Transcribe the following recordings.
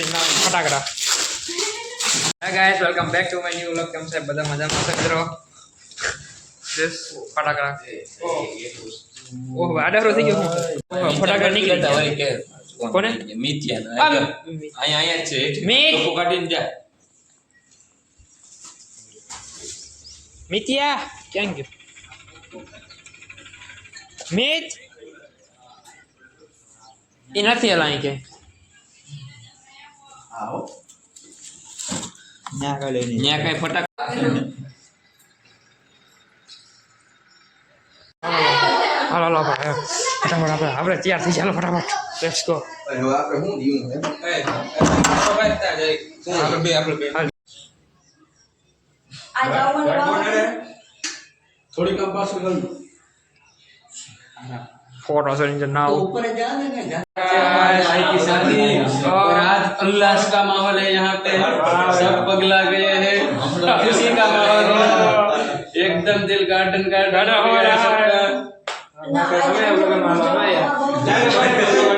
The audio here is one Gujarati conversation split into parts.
મસ્તી ના ફટાકડા. હા guys welcome back to my new vlog કેમ છે? બધા મજામાં છે મિત્રો? દિસ ફટાકડા. ઓહ આડારો થઈ ગયો. ફટાકડા નીકળતા હોય કે કોને? આમ, અહીંયા અહીંયા છે. મિથ. લોકો કાઢીને જા. મિતિયા ક્યાં ગયો? મિત એ નથી હલા અહીં કે ત્યાં કઈ ફટાક હાલો હાલો આપણે ફટાફટ આપણે આપણે તૈયાર થઈ ચાલો ફટાફટ. લેટ્સ ગો આપણે બે આપણે બે આ મને વાળો. થોડી કંપાસ પાછું કરું ફોટો છે નાવ भाई की शादी और आज उल्लास का माहौल है यहाँ पे सब पगला गए हैं खुशी का माहौल है एकदम दिल गार्डन गार्डन हो गया है सबका ના, આ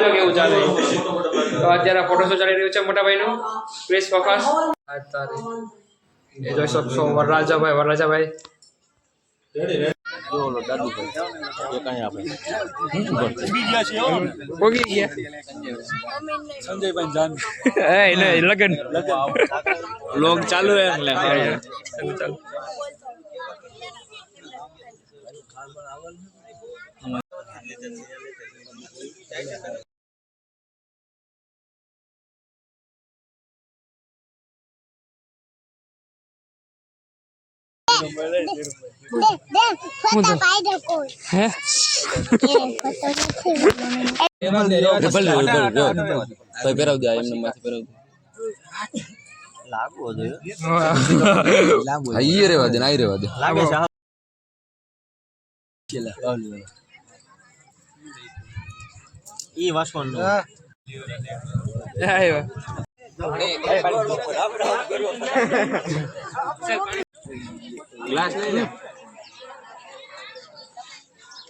કેવું ચાલે તો અત્યારે ફોટો શો ચાલી રહ્યું છે મોટા ભાઈનું પ્લીઝ ફોકસ એ જોઈ શકશો વરરાજાભાઈ વરરાજાભાઈ પોગી ગયા સંજયભાઈ જાન એ ને લગન લોગ ચાલુ હે એટલે ચાલો ચાલો હે ડબલ ડબલ તો પહેરાવ દે એમને માથે ગ્લાસ લઈ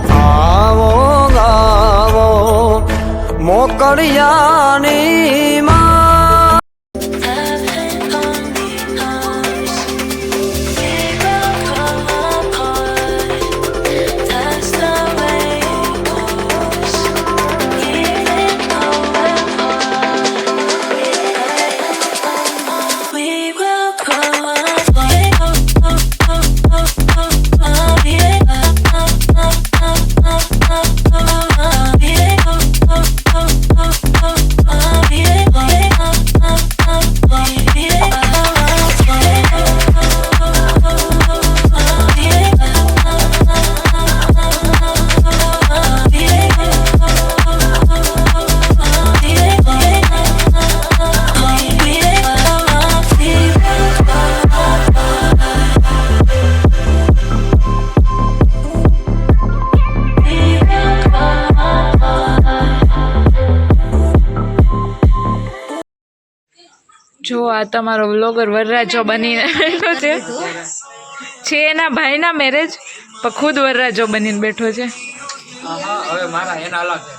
આવો ગાવો આ તમારો વ્લોગર વરરાજો બનીને બેઠો છે. છે એના ભાઈના મેરેજ પણ ખુદ વરરાજો બનીને બેઠો છે. હવે મારા એના અલગ છે.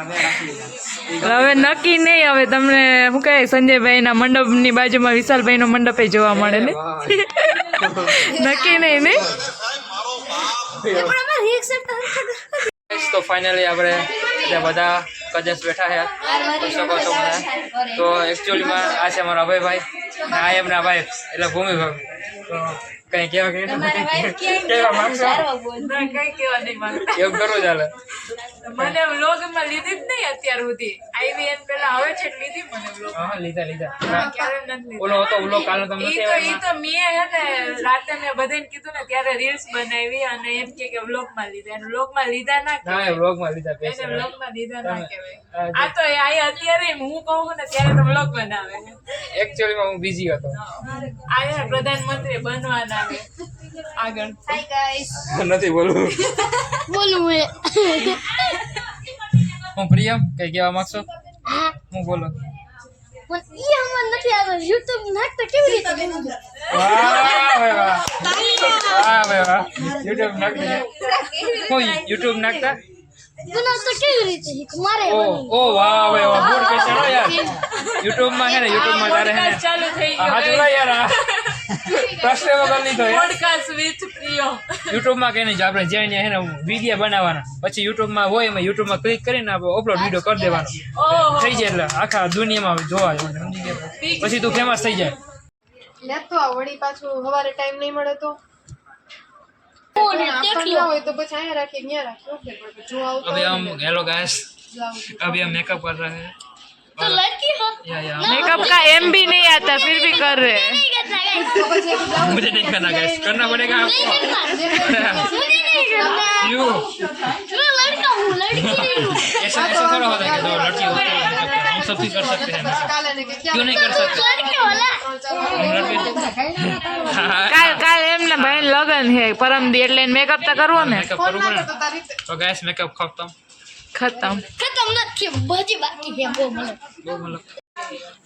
અને રાખી લીધા. હવે નક્કી નહીં હવે તમને શું કહે સંજયભાઈના મંડપની બાજુમાં વિશાલભાઈનો મંડપ જોવા મળે ને? નક્કી નહીં ને તો ફાઇનલી આપણે બધા કજન્સ બેઠા છે. જોઈ શકો છો મને તો એકચ્યુઅલીમાં આ છે મારા અભયભાઈ. અને આ એમના ભાઈ એટલે ભૂમિભાઈ. તો કઈ કેવા કે? કેવા માંગશો? ના, કઈ કેવા નહીં માંગતા. એવું કરવું ચાલે. મને વ્લોગમાં લીધી જ નહીં અત્યાર સુધી. આવી એન પેલા આવે છે લીધી મને વ્લોગ. હા લીધા લીધા. ક્યારે નથી ઓલો હતો ઓલો કાલે તમને ઈ તો ઈ તો મે. હે ને રાતે મે બધાને કીધું ને ત્યારે રીલ્સ બનાવી અને એમ કે કે વ્લોગમાં લીધા. એને વ્લોગમાં લીધા ના ના કહેવાય. વ્લોગમાં લીધા પેસે વ્લોગમાં લીધા ના તમે- કહેવાય. આ તો એ આ અત્યારે હું કહું ને ત્યારે તો વ્લોગ બનાવે. એક્ચ્યુઅલી માં હું બિઝી હતો. આ પ્રધાનમંત્રી બનવાના આગળ. હાય ગાઈસ નથી બોલવું. બોલું મેં હું પ્રિયમ કઈ કહેવા માંગશો? હું. બોલો. પણ ઈ હમણાં નથી આવતો. YouTube નાખતા કેવી રીતે? વાહ વાહ વાહ. યુટ્યુબ નાખતા હું યુટ્યુબ નાખતા બનાવતા કેવી રીતે શીખ? મારે ઓ બનવું. વાહ વાહ ગુડ ક્વેશ્ચન યાર. યુટ્યુબમાં હે ને યુટ્યુબમાં તારે છે ચાલુ થઈ ગયો લા યાર આ પ્રશ્ન વગર લીધો યાર પોડકાસ્ટ વિથ પ્રિયો યુટ્યુબ માં કઈ નહીં આપણે જઈને છે ને વિડીયો બનાવવાના પછી યુટ્યુબ માં હોય એમાં યુટ્યુબ માં ક્લિક કરીને આપણે અપલોડ વિડીયો કરી દેવાનો ઓહો થઈ જાય એટલે આખા દુનિયામાં જોવા જવાનું સમજી ગયા પછી તું ફેમસ થઈ જાય લેતો આવ વળી પાછું સવારે ટાઈમ નહીં મળે તો ફોન એ આપણને દેખ ના લો. હોય તો પછી અહીંયા રાખીએ ત્યાં રાખીએ ઓકે પણ જો આવતો अभी હોય हम ને, हेलो गाइस જો આવતો. अभी हम मेकअप कर रहे हैं તો લડકી હો या या मेकअप का एम भी नहीं आता फिर भी कर रहे हैं નહીં કરતા guys. તો પછી એક જાઓ. मुझे नहीं करना गाइस करना पड़ेगा નહીં आपको કરતા. मुझे नहीं करता क्यों मैं लड़का हूँ लड़की नहीं हूँ ऐसा ऐसा थोड़ा होता है कि दो लड़की होती है हम सब भी कर सकते हैं પછી કાલે ને કે क्यों ક્યાં नहीं कर सकते लड़के वाला કાલ કાલ એમના ભાઈ લગન હે પરમ દી એટલે મેકઅપ તો કરવો ને मेकअप ફોન करूँ માં ना તો તારી રીતે तो गाइस मेकअप खत्म ખતમ खत्म નથી બજી બાકી है वो मतलब वो मतलब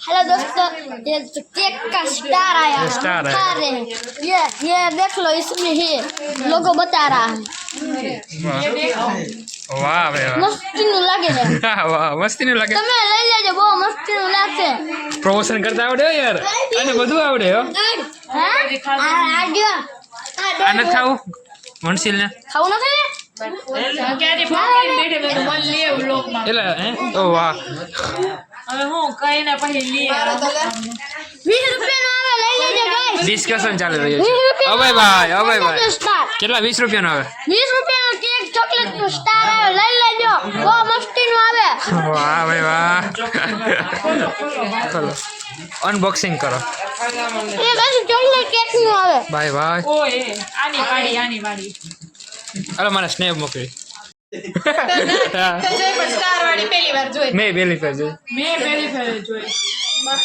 हेलो दोस्तों ये जो केक का स्टार आया ये स्टार हम है। खा रहे हैं ये ये देख लो इसमें ही लोगो बता रहा है वाह भाई वाह મસ્તીનું લાગે છે વાહ મસ્તી નું લાગે તમે લઈ લેજો બહુ મસ્તીનું લાગશે પ્રમોશન કરતા આવડે હો યાર અને બધું આવડે હો હા આ આ જો આ આ ડોલ નથી ખાવું મનસીલ ને ખાવું નથી ને ડિસ્કશન ચાલી રહ્યું છે. ભાઈ કેટલા? વીસ રૂપિયાનો આવે? વીસ રૂપિયાનું કેક ચોકલેટ નો સ્ટાર આવે લઈ લેજો. બહુ મસ્તીનું આવે. વાહ ભાઈ વાહ. ચલો. અનબોક્સિંગ કરો. એ બસ ચોકલેટ કેક નો આવે. બાય બાય ઓય આની વાડી આની વાડી અરે મને સ્નેપ મોકલી. મેં પેલી પર જોઈ. મેં પહેલી ફેરે જોઈ.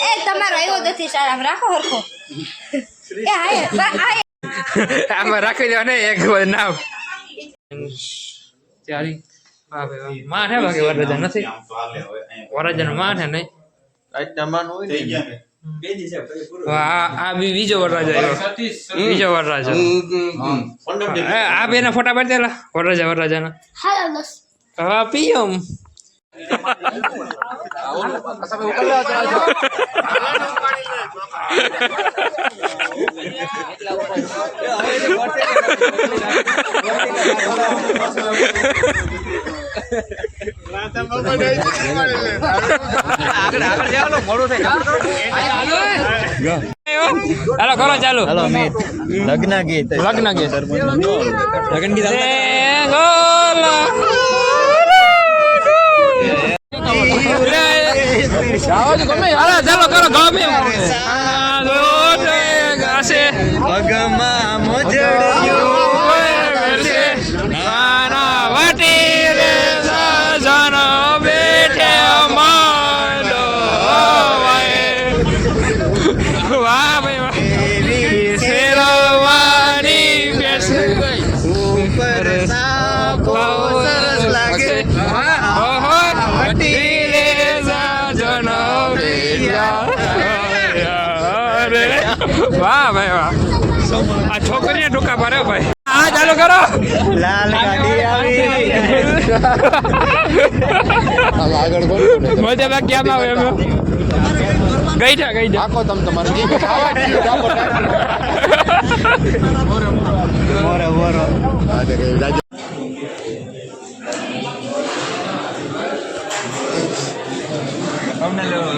એ તમારો આવ્યો નથી સારા રાખો હરખો. એ હાય હાય આમાં રાખી દેવા ને એક વાર નામ. ચારી. ભાઈ હે બાકી નથી. વરરાજાનું માન હે નહીં. વાહ આ- આ બી બીજો વરરાજા આવ્યો. બીજો વરરાજા. આ બે ના ફોટા પાડી દેલા વરરાજા વરરાજાના. હા પીએમ હાલો કરો ચાલુ લગ્ન ગીત લગ્ન ગીત લગ્ન ગીત ચાલો કરો ગમે આશે પગમાં વાહ ભાઈ વાહ. આ છોકરીને ટૂંકા પાડ્યો ભાઈ. હા ચાલુ કરો. લાલ ગાડી આવી. મજા બાકી આમ આવે એમ? ગઈ જા ગઈ જા. આખો તમ તમારે મોરે મોરો. અમને લેવો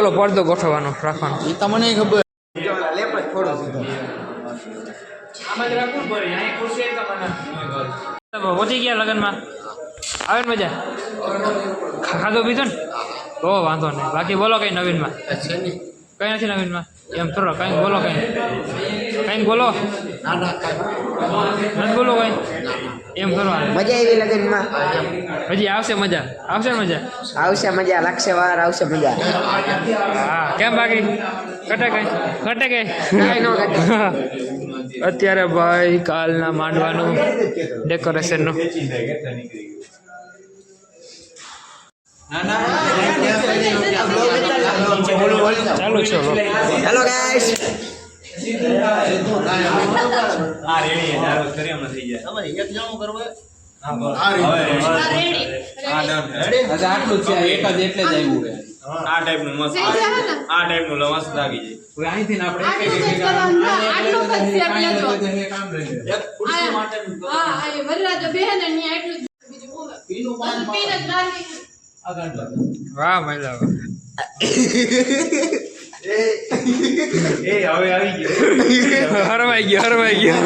ઓલો પડદો ગોઠવવાનો રાખવાનો. એ તમને ખબર. પહોંચી ગયા લગ્નમાં. આવે ને મજા? ખાધો પીધો ને? બહુ વાંધો નહીં. બાકી બોલો કઈ નવીનમાં. કઈ નથી નવીનમાં. એમ થોડો કઈ બોલો કઈ. કઈ બોલો? નથી બોલો કઈ? એમ કરવાનું મજા આવી લગ્નમાં? હજી આવશે મજા. આવશે મજા. આવશે મજા લાગશે વાર આવશે મજા. હા કેમ બાકી? કઈ? કટે કઈ? ઘટે. અત્યારે ભાઈ કાલના માંડવાનું ડેકોરેશનનું ચાલુ છે. હેલો ગાઈસ આટલું જ છે એક જ એટલે જ આવ્યું છે આ ટાઈપનું મસ્ત આ ટાઈપનું મસ્ત લાગી જાય હવે અહીંથી ને આપણે આટલું એક- એક- એક- કરવાનું. આને એક- આટલું જ એક- step આને લેજો. બધે કામ રહી હા આ વરરાજો બેહે ને અહીંયા બીજું બોલો. પીનું પાન બસ પીને જ લાગી. આગળ એ હવે આવી ગયો. હરવાઈ ગયો હરવાઈ ગયો.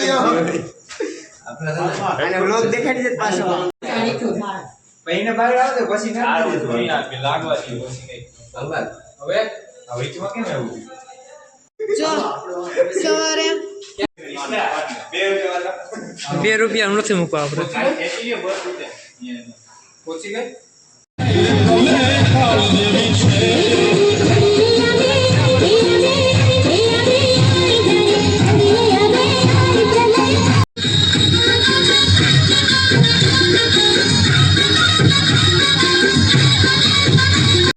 ગયો. અને વ્લોગ દેખાડી દે પાછો. પહીને બહાર આવતો પછી ના લાગવા દે પછી ધન્યવાદ હવે હવે કેમ કેમ એવું? જો સવારે. બે રૂપિયા નથી મૂકવા આપણે પહોંચી ગઈ Thank you.